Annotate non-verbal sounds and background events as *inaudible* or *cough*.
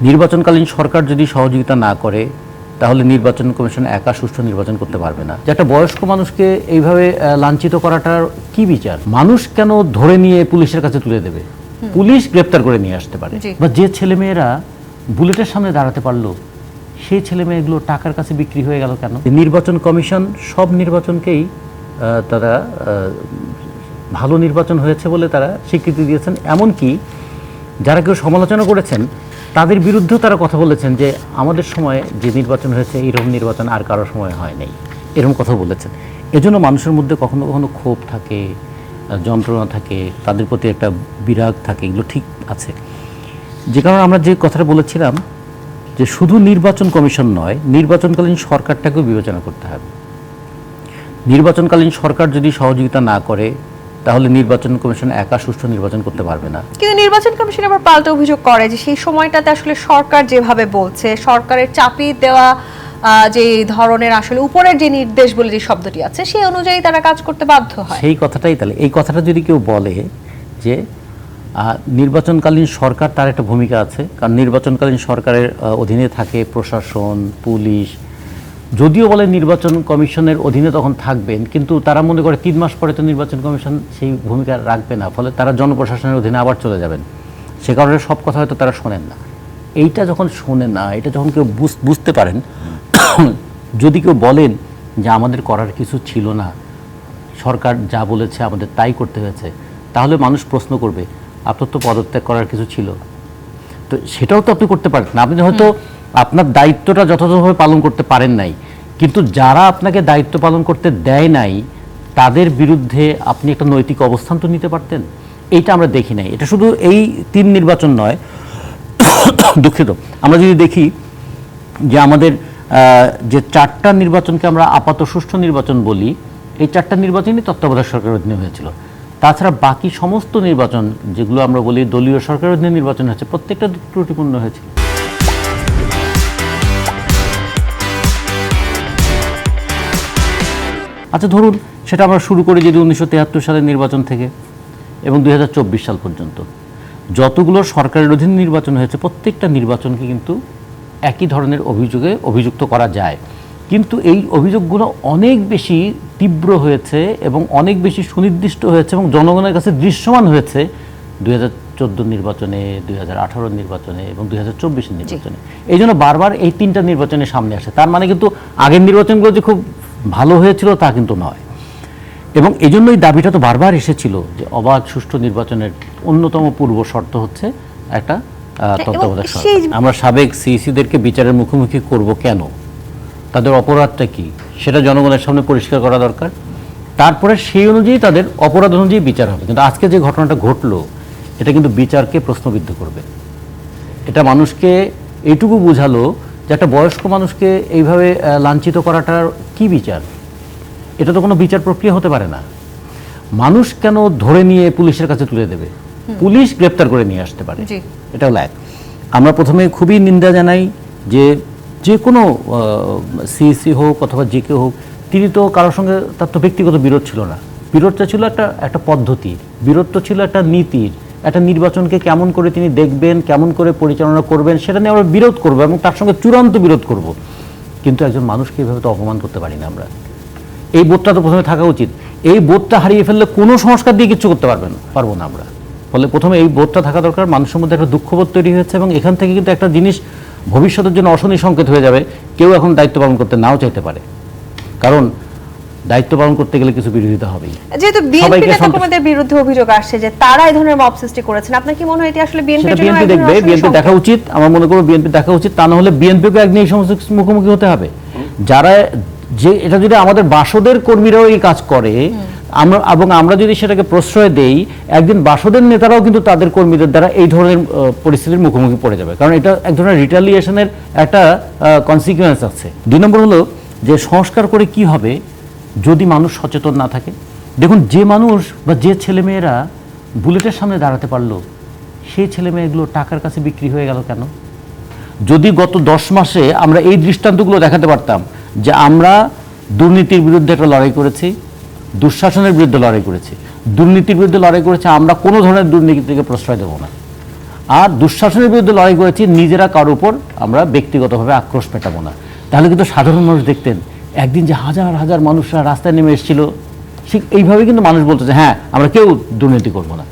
নির্বাচনকালীন সরকার যদি সহযোগিতা না করে তাহলে নির্বাচন কমিশন একা সুষ্ঠু নির্বাচন করতে পারবে না। যে একটা বয়স্ক মানুষকে এইভাবে লাঞ্ছিত করাটার কি বিচার? মানুষ কেন ধরে নিয়ে পুলিশের কাছে তুলে দেবে? পুলিশ গ্রেপ্তার করে নিয়ে আসতে পারে। বা যে ছেলেমেয়েরা বুলেটের সামনে দাঁড়াতে পারল সেই ছেলেমেয়েগুলো টাকার কাছে বিক্রি হয়ে গেল কেন? নির্বাচন কমিশন সব নির্বাচনকেই তারা আহ, ভালো নির্বাচন হয়েছে বলে তারা স্বীকৃতি দিয়েছেন। এমনকি যারা কেউ সমালোচনা করেছেন, তাদের বিরুদ্ধেও তারা কথা বলেছেন যে আমাদের সময়ে যে নির্বাচন হয়েছে এরকম নির্বাচন আর কারও সময় হয় নাই। এরকম কথা বলেছেন। এজন্য মানুষের মধ্যে কখনো কখনো ক্ষোভ থাকে, যন্ত্রণা থাকে, তাদের প্রতি একটা বিরাগ থাকে, এগুলো ঠিক আছে। যে কারণে আমরা যে কথাটা বলেছিলাম, যে শুধু নির্বাচন কমিশন নয়, নির্বাচনকালীন সরকারটাকেও বিবেচনা করতে হবে। নির্বাচনকালীন সরকার যদি সহযোগিতা না করে তাহলে নির্বাচন কমিশন একা সুষ্ঠু নির্বাচন করতে পারবে না। কিন্তু নির্বাচন কমিশন আবার পাল্টা অভিযোগ করে যে সেই সময়টাতে আসলে সরকার যেভাবে বলছে সরকারের চাপিয়ে দেওয়া যে ধরনের আসলে উপরের যে নির্দেশ বলে যে শব্দটি আছে সেই অনুযায়ী তারা কাজ করতে বাধ্য হয়। সেই কথাটাই তাহলে এই কথাটা যদি কেউ বলে যে নির্বাচনকালীন সরকার তার একটা ভূমিকা আছে কারণ নির্বাচনকালীন সরকারের অধীনে থাকে প্রশাসন পুলিশ যদিও বলে নির্বাচন কমিশনের অধীনে তখন থাকবেন কিন্তু তারা মনে করে তিন মাস পরে তো নির্বাচন কমিশন সেই ভূমিকা রাখবে না ফলে তারা জনপ্রশাসনের অধীনে আবার চলে যাবেন। সে কারণে সব কথা হয়তো তারা শোনেন না। এইটা যখন শোনে না এটা যখন কেউ বুঝ- বুঝতে পারেন *coughs* যদি কেউ বলেন যে আমাদের করার কিছু ছিল না সরকার যা বলেছে আমাদের তাই করতে হয়েছে তাহলে মানুষ প্রশ্ন করবে আপনার তো পদত্যাগ করার কিছু ছিল। তো সেটাও তো আপনি করতে পারেন। না আপনি হয়তো আপনার দায়িত্বটা যথাযথভাবে পালন করতে পারেন নাই। কিন্তু যারা আপনাকে দায়িত্ব পালন করতে দেয় নাই, তাদের বিরুদ্ধে আপনি একটা নৈতিক অবস্থান তো নিতে পারতেন। এইটা আমরা দেখি নাই। এটা শুধু এই তিন নির্বাচন নয়, দুঃখিত। আমরা যদি দেখি যে আমাদের যে চারটা নির্বাচনকে আমরা আপাত সুষ্ঠু নির্বাচন বলি, এই চারটা নির্বাচনই তত্ত্বাবধায়ক সরকারের অধীনে হয়েছিল। তাছাড়া বাকি সমস্ত নির্বাচন, যেগুলো আমরা বলি দলীয় সরকারের অধীনে নির্বাচন হয়েছে, প্রত্যেকটা ত্রুটিপূর্ণ হয়েছিল। আচ্ছা ধরুন সেটা আমরা শুরু করি যদি উনিশশো তেহাত্তর সালের নির্বাচন থেকে এবং দুই হাজার চব্বিশ সাল পর্যন্ত। যতগুলো সরকারের অধীন নির্বাচন হয়েছে প্রত্যেকটা নির্বাচনকে কিন্তু একই ধরনের অভিযোগে অভিযুক্ত করা যায়। কিন্তু এই অভিযোগগুলো অনেক বেশি তীব্র হয়েছে এবং অনেক বেশি সুনির্দিষ্ট হয়েছে এবং জনগণের কাছে দৃশ্যমান হয়েছে দুই হাজার নির্বাচনে দুই হাজার আঠারো নির্বাচনে এবং দুই হাজার নির্বাচনে। এই জন্য বারবার এই তিনটা নির্বাচনের সামনে আসে। তার মানে কিন্তু আগের নির্বাচনগুলো যে খুব ভালো হয়েছিল তা কিন্তু নয়। এবং এই জন্য এই দাবিটা তো বারবার এসেছিল যে অবাধ সুষ্ঠু নির্বাচনের অন্যতম পূর্ব শর্ত হচ্ছে একটা তত্ত্বাবধায়ক সরকার। আমরা সাবেক সিইসিদেরকে বিচারের মুখোমুখি করব কেন? তাদের অপরাধটা কি? সেটা জনগণের সামনে পরিষ্কার করা দরকার। তারপরে সেই অনুযায়ী তাদের অপরাধ অনুযায়ী বিচার হবে। কিন্তু আজকে যে ঘটনাটা ঘটলো এটা কিন্তু বিচারকে প্রশ্নবিদ্ধ করবে। এটা মানুষকে এইটুকু বোঝালো যে একটা বয়স্ক মানুষকে এইভাবে লাঞ্ছিত করাটার কি বিচার? এটা তো কোনো বিচার প্রক্রিয়া হতে পারে না। মানুষ কেন ধরে নিয়ে পুলিশের কাছে তুলে দেবে? পুলিশ গ্রেপ্তার করে নিয়ে আসতে পারে। এটা হলো এক। আমরা প্রথমে খুবই নিন্দা জানাই যে যে কোনো সিইসি হোক অথবা যে কেউ হোক তিনি তো কারোর সঙ্গে তার তো ব্যক্তিগত বিরোধ ছিল না। বিরোধটা ছিল একটা একটা পদ্ধতির বিরোধটা ছিল একটা নীতির। একটা নির্বাচনকে কেমন করে তিনি দেখবেন, কেমন করে পরিচালনা করবেন, সেটা নিয়ে আমরা বিরোধ করব এবং তার সঙ্গে চূড়ান্ত বিরোধ করব। কিন্তু একজন মানুষকে এভাবে তো অপমান করতে পারি না আমরা। এই বোধটা তো প্রথমে থাকা উচিত। এই বোধটা হারিয়ে ফেললে কোনো সংস্কার দিয়ে কিছু করতে পারবেন পারব না আমরা। ফলে প্রথমে এই বোধটা থাকা দরকার, মানুষের মধ্যে একটা দুঃখবোধ তৈরি হয়েছে এবং এখান থেকে কিন্তু একটা জিনিস ভবিষ্যতের জন্য অশনি সংকেত হয়ে যাবে। কেউ এখন দায়িত্ব পালন করতে নাও চাইতে পারে। কারণ দায়িত্ব পালন করতে গেলে কিছু বিরোধিতা হবেই। যেহেতু বিএনপি নেতা কর্মীদের বিরুদ্ধে অভিযোগ আসছে যে তারা এই ধরনের মব সৃষ্টি করেছেন আপনার কি মনে হয় এটি আসলে জন্য বিএনপি দেখবে বিএনপি দেখা উচিত আমার মনে করব বিএনপি দেখা উচিত তা না হলে বিএনপিকে একদিন এই সমস্ত মুখোমুখি হতে হবে। যারা যে এটা যদি আমাদের বাসদের কর্মীরাও এই কাজ করে আমরা এবং আমরা যদি সেটাকে প্রশ্রয় দেই একদিন বাসদের নেতারাও কিন্তু তাদের কর্মীদের দ্বারা এই ধরনের পরিস্থিতির মুখোমুখি পড়ে যাবে। কারণ এটা এক ধরনের রিটালিয়েশনের একটা কনসিকুয়েন্স আছে। দুই নম্বর হলো যে সংস্কার করে কি হবে যদি মানুষ সচেতন না থাকে? দেখুন, যে মানুষ বা যে ছেলেমেয়েরা বুলেটের সামনে দাঁড়াতে পারল, সেই ছেলেমেয়েগুলো টাকার কাছে বিক্রি হয়ে গেল কেন? যদি গত দশ মাসে আমরা এই দৃষ্টান্তগুলো দেখাতে পারতাম যে আমরা দুর্নীতির বিরুদ্ধে একটা লড়াই করেছি, দুঃশাসনের বিরুদ্ধে লড়াই করেছি, দুর্নীতির বিরুদ্ধে লড়াই করেছি, আমরা কোনো ধরনের দুর্নীতিকে প্রশ্রয় দেবো না। আর দুঃশাসনের বিরুদ্ধে লড়াই করেছি, নিজেরা কারোর উপর আমরা ব্যক্তিগতভাবে আক্রোশ পেটাবো না। তাহলে কিন্তু সাধারণ মানুষ দেখতেন একদিন যে হাজার হাজার মানুষরা রাস্তায় নেমে এসেছিল, ঠিক এইভাবে কিন্তু মানুষ বলতো যে হ্যাঁ আমরা কেউ দুর্নীতি করব না।